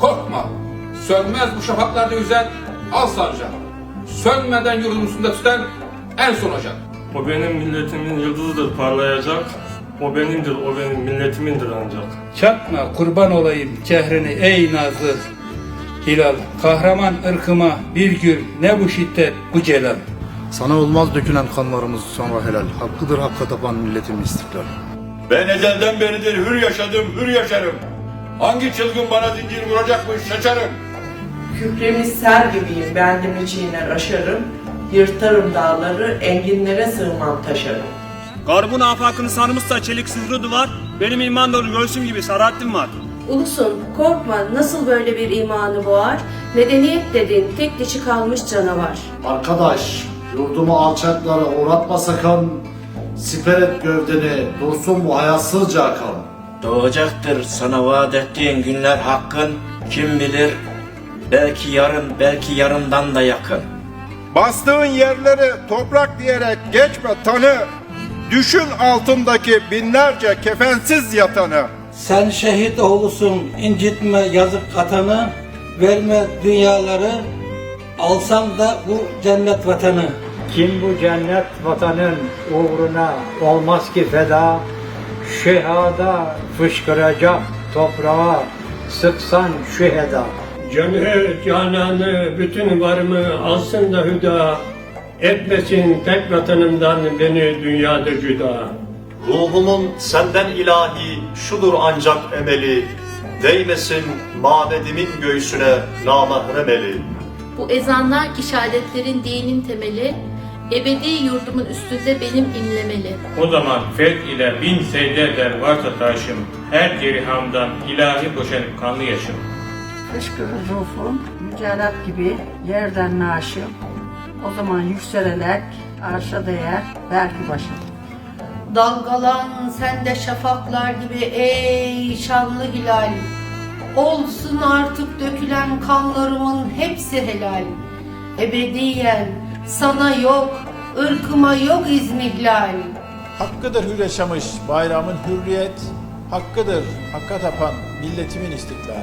Korkma. Sönmez bu şafaklarda yüzen al sancak. Sönmeden yurdun üstünde tüten en son ocak. O benim milletimin yıldızıdır parlayacak. O benimdir, o benim milletimindir ancak. Çatma kurban olayım cehrini ey nazlı hilal. Kahraman ırkıma bir gül ne bu şiddet bu celal. Sana olmaz dökülen kanlarımız sonra helal. Hakkıdır hakka tapan milletimin istiklal. Ben ezelden beridir hür yaşadım, hür yaşarım. Hangi çılgın bana zincir vuracakmış şaşarım. Kükremiz ser gibiyim, bendimi çiğner aşarım. Yırtarım dağları, enginlere sığmam taşarım. Garbun afakını sarmışsa çelik sızlı duvar, benim iman dolu göğsüm gibi sarahattim var. Ulusun korkma nasıl böyle bir imanı boğar? Medeniyet dedin tek dişi kalmış canavar. Arkadaş, yurdumu alçaklara uğratma sakın. Siper et gövdeni, dursun bu hayatsızca akan. Doğacaktır sana vaat ettiğin günler hakkın. Kim bilir belki yarın belki yarından da yakın. Bastığın yerleri toprak diyerek geçme tanı. Düşün altındaki binlerce kefensiz yatanı. Sen şehit oğlusun incitme yazık katanı. Verme dünyaları alsam da bu cennet vatanı. Kim bu cennet vatanın uğruna olmaz ki feda, şehada fışkıracak toprağa sıksan şu heda. Canı, cananı, bütün varımı alsın da hüda. Etmesin tek vatanımdan beni dünyada cüda. Ruhumun senden ilahi şudur ancak emeli. Değmesin mabedimin göğsüne namahrem eli. Bu ezanlar ki şehadetlerin dinin temeli, ebedi yurdumun üstünde benim inlemeli. O zaman feth ile bin secde eder varsa taşım. Her dirhamdan ilahi boşanıp kanlı yaşım. Fışkırır ruhum, mücerrep gibi yerden naşım. O zaman yükselerek arşa değer belki başım. Dalgalan sen de şafaklar gibi ey şanlı hilal. Olsun artık dökülen kanlarımın hepsi helal. Ebediyen sana yok, ırkıma yok izmihlal. Hakkıdır hür yaşamış bayramın hürriyet. Hakkıdır hakka tapan milletimin istiklal.